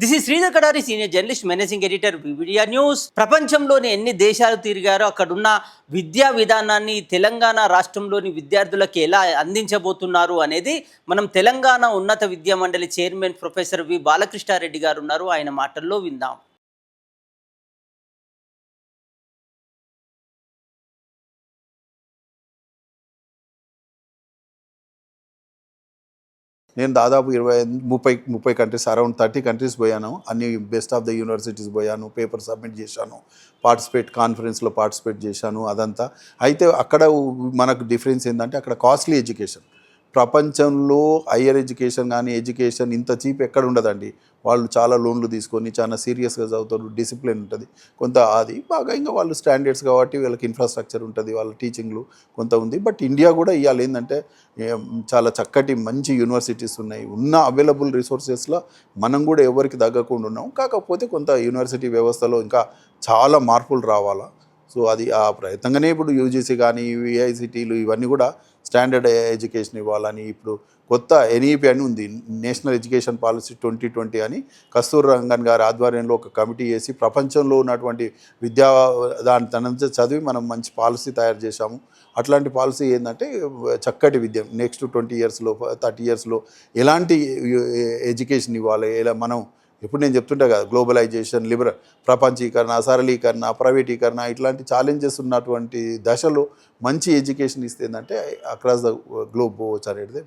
This ఈ Sridhar Kadari senior journalist managing editor వివిడియా news ప్రపంచంలోని ఎన్ని దేశాలు తిరిగారో అక్కడున్న విద్యా విధానాన్ని తెలంగాణ రాష్ట్రంలోని విద్యార్థులకు ఎలా అందించబోతున్నారు అనేది మనం తెలంగాణ ఉన్నత విద్యా మండలి చైర్మన్ ప్రొఫెసర్ వి బాలకృష్ణారెడ్డి గారు ఉన్నారు. ఆయన మాటల్లో విందాం. నేను దాదాపు ఇరవై ముప్పై ముప్పై కంట్రీస్ అరౌండ్ థర్టీ కంట్రీస్ పోయాను. అన్ని బెస్ట్ ఆఫ్ ద యూనివర్సిటీస్ పోయాను పేపర్ సబ్మిట్ చేశాను పార్టిసిపేట్ కాన్ఫరెన్స్లో పార్టిసిపేట్ చేశాను అదంతా. అయితే అక్కడ మనకు డిఫరెన్స్ ఏంటంటే అక్కడ కాస్ట్లీ ఎడ్యుకేషన్ ప్రపంచంలో హయ్యర్ ఎడ్యుకేషన్ కానీ ఎడ్యుకేషన్ ఇంత చీప్ ఎక్కడ ఉండదండి. వాళ్ళు చాలా లోన్లు తీసుకొని చాలా సీరియస్గా చదువుతారు డిసిప్లిన్ ఉంటుంది. కొంత అది బాగా ఇంకా వాళ్ళు స్టాండర్డ్స్ కాబట్టి వీళ్ళకి ఇన్ఫ్రాస్ట్రక్చర్ ఉంటుంది వాళ్ళ టీచింగ్లు కొంత ఉంది. బట్ ఇండియా కూడా ఇవాళ ఏంటంటే చాలా చక్కటి మంచి యూనివర్సిటీస్ ఉన్నాయి. ఉన్న అవైలబుల్ రిసోర్సెస్లో మనం కూడా ఎవరికి తగ్గకుండా ఉన్నాం. కాకపోతే కొంత యూనివర్సిటీ వ్యవస్థలో ఇంకా చాలా మార్పులు రావాలా? సో అది ఆ ప్రయత్నంగానే ఇప్పుడు యూజీసీ కానీ విఐసిటీలు ఇవన్నీ కూడా స్టాండర్డ్ ఎడ్యుకేషన్ ఇవ్వాలని ఇప్పుడు కొత్త ఎన్ఈపి అని ఉంది national education policy twenty twenty అని కస్తూర్ రంగన్ గారి ఆధ్వర్యంలో ఒక కమిటీ చేసి ప్రపంచంలో ఉన్నటువంటి విద్యా దాని తన చదివి మనం మంచి పాలసీ తయారు చేశాము. అట్లాంటి పాలసీ ఏంటంటే చక్కటి విద్య నెక్స్ట్ ట్వంటీ ఇయర్స్లో థర్టీ ఇయర్స్లో ఎలాంటి ఎడ్యుకేషన్ ఇవ్వాలి ఎలా మనం ఇప్పుడు నేను చెప్తుంటా కదా గ్లోబలైజేషన్ లిబరల్ ప్రపంచీకరణ సరళీకరణ ప్రైవేటీకరణ ఇట్లాంటి ఛాలెంజెస్ ఉన్నటువంటి దశలో మంచి ఎడ్యుకేషన్ ఇస్తే ఏంటంటే అక్రాస్ ద గ్లోబ్ పోవచ్చు అనేది